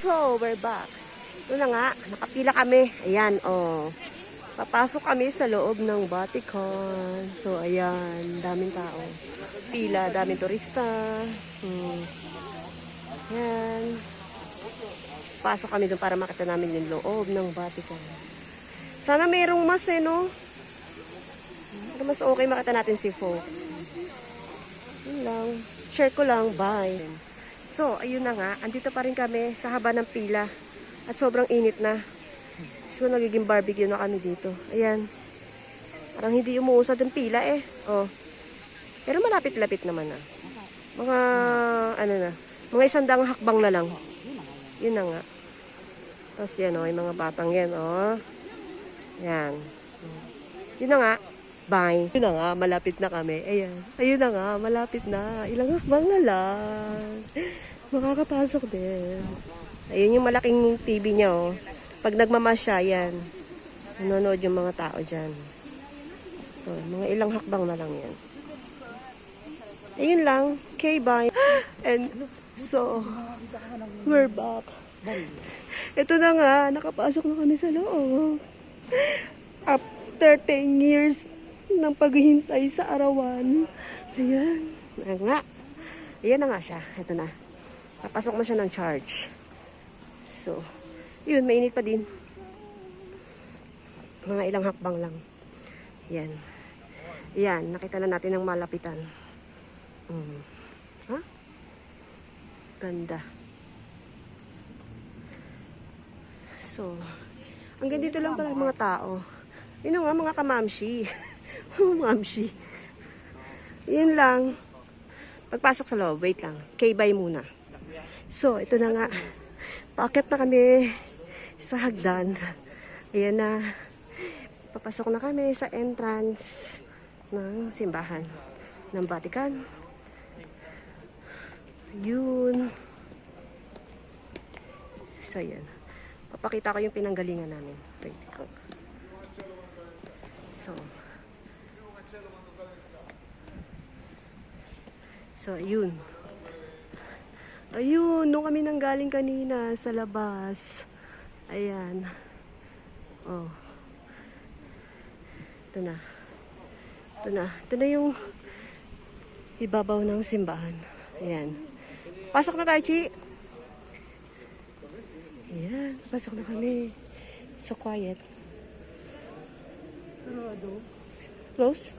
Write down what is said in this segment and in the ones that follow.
So, we're back. Ito na nga, nakapila kami. Ayan, oh. Papasok kami sa loob ng Vatican. So, ayan, daming tao. Pila, daming turista. Hmm. Ayan. Pasok kami doon para makita namin yung loob ng Vatican. Sana mayroong mas eh, no? Para mas okay makita natin si Folk. Yun lang. Share ko lang. Bye. So, ayun na nga. Andito pa rin kami sa haba ng pila. At sobrang init na. So, nagiging barbecue na kami dito. Ayan. Parang hindi umuusad ang pila eh. Oh. Pero malapit-lapit naman na. Mga, ano na. Mga isandang hakbang na lang. Yun na nga. Tapos yan oh, yung mga batang yan oh. Yan. Yun na nga. Bye. Yun na nga, malapit na kami. Ayan. Ayun na nga, malapit na. Ilang hakbang na lang. Makakapasok din. Ayun yung malaking TV niya, oh. Pag nagmamasya, yan. Nanonood yung mga tao dyan. So, mga ilang hakbang na lang yan. Ayun lang. Okay, bye. And so, we're back. Ito na nga, nakapasok na kami sa loob. After 10 years ng paghihintay sa arawan. Ayan. Ayan nga. Ayan na nga siya. Ito na. Napasok mo siya ng charge. So, yun, mainit pa din. Mga ilang hakbang lang. Yan. Yan, nakita na natin ang malapitan. Mm. Ha? Ganda. So, hanggang dito lang pala mga tao. Yun nga, mga kamamshi. Mga mamshi. Yun lang. Pagpasok sa loob, wait lang. K-bye muna. So, ito na nga. Paakit na kami sa hagdan. Ayan na. Papasok na kami sa entrance ng simbahan ng Vatican. Yun. So, yan. Papakita ko yung pinanggalingan namin. Wait lang. So, So, ayun. Ayun, nung kami nang galing kanina sa labas. Ayan. Oh. Ito na. Ito na. Ito na yung ibabaw ng simbahan. Ayan. Pasok na tayo, Chi. Ayan. Pasok na kami. So quiet. Close?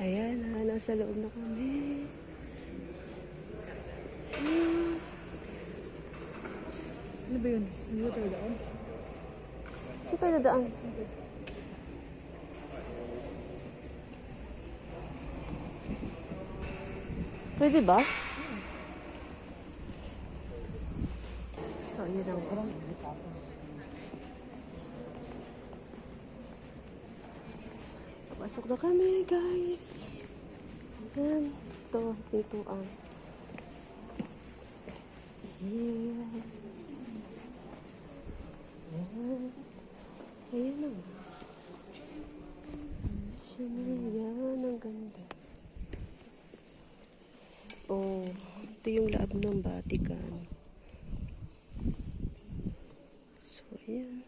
Ayan, nasa loob na kami. Hmm. Ano ba yun? Ano ba tayo daan? Saan tayo nadaan? Pwede ba? So, yun ang Pasok na kami, guys. Ayan. Ito, pintuan. Ayan. Ayan. Ayan na. Ayan, ang ganda. Oh, ito yung loob ng Vatican. So, ayan.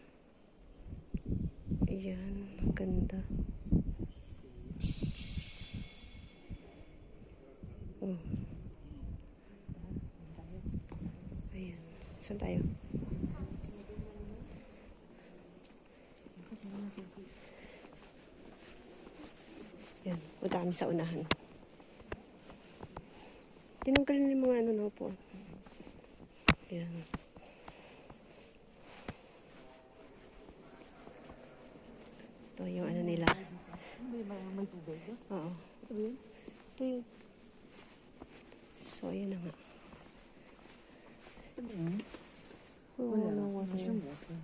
Ayan, ang ganda. Saan tayo? Yan. Punta kami sa unahan. Tinanggal na yung mga ano na po. Yan. Ito yung ano nila. May, tubig. Oo. Ito yun? Ito yun. So, ayan na nga. Yun? Oo, Wala. Wala water. siyang water.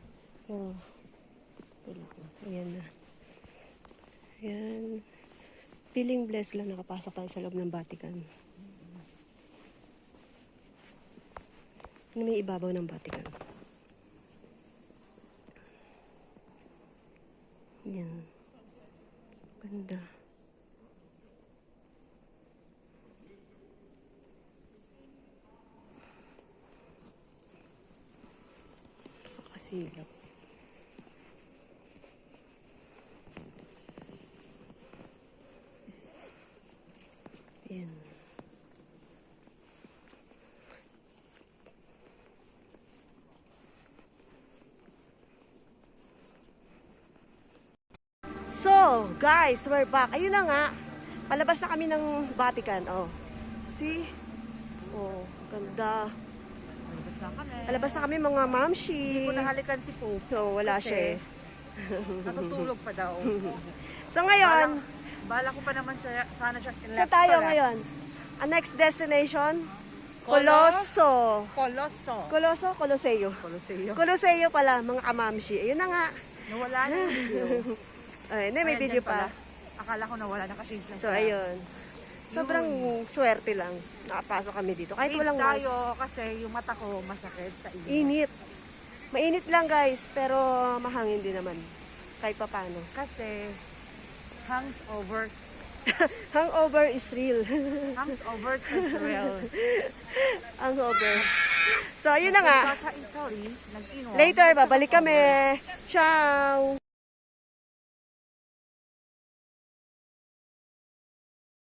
Pero, pili ko. Ayan na. Ayan. Feeling blessed lang nakapasok tayo sa loob ng Vatican. Ano may ibabaw ng Vatican? Ayan. Ganda. Nakasilap. Yan. So, guys, we're back. Ayun na nga. Palabas na kami ng Vatican. Oh. See? Oh, ganda. Malabas na kami. Palabas na kami mga mamshi. Hindi ko nahalikan si Pope. So, wala Kasi, siya eh. Natutulog pa daw. So, ngayon, Bala ko pa naman siya, sana siya sa tayo ngayon. Ang next destination, Colosso. Colosso. Colosso, Coloseo. Coloseo. Coloseo pala, mga kamamshi. Ayun na nga. Nawala na yung video. Ay, hindi, may Ayan, video pala. pa. Akala ko nawala, nakashades lang. So, ayun. Sobrang swerte lang. Nakapasok kami dito. Kahit Shades walang mask. tayo kasi yung mata ko masakit sa init. Init. Mainit lang guys, pero mahangin din naman. Kahit pa paano. Kasi hangs overs. Hangover is real. Hangs overs is real. Hangover. So, ayun na nga. Sa- sorry, nag-inom. Later, babalik kami. Ciao!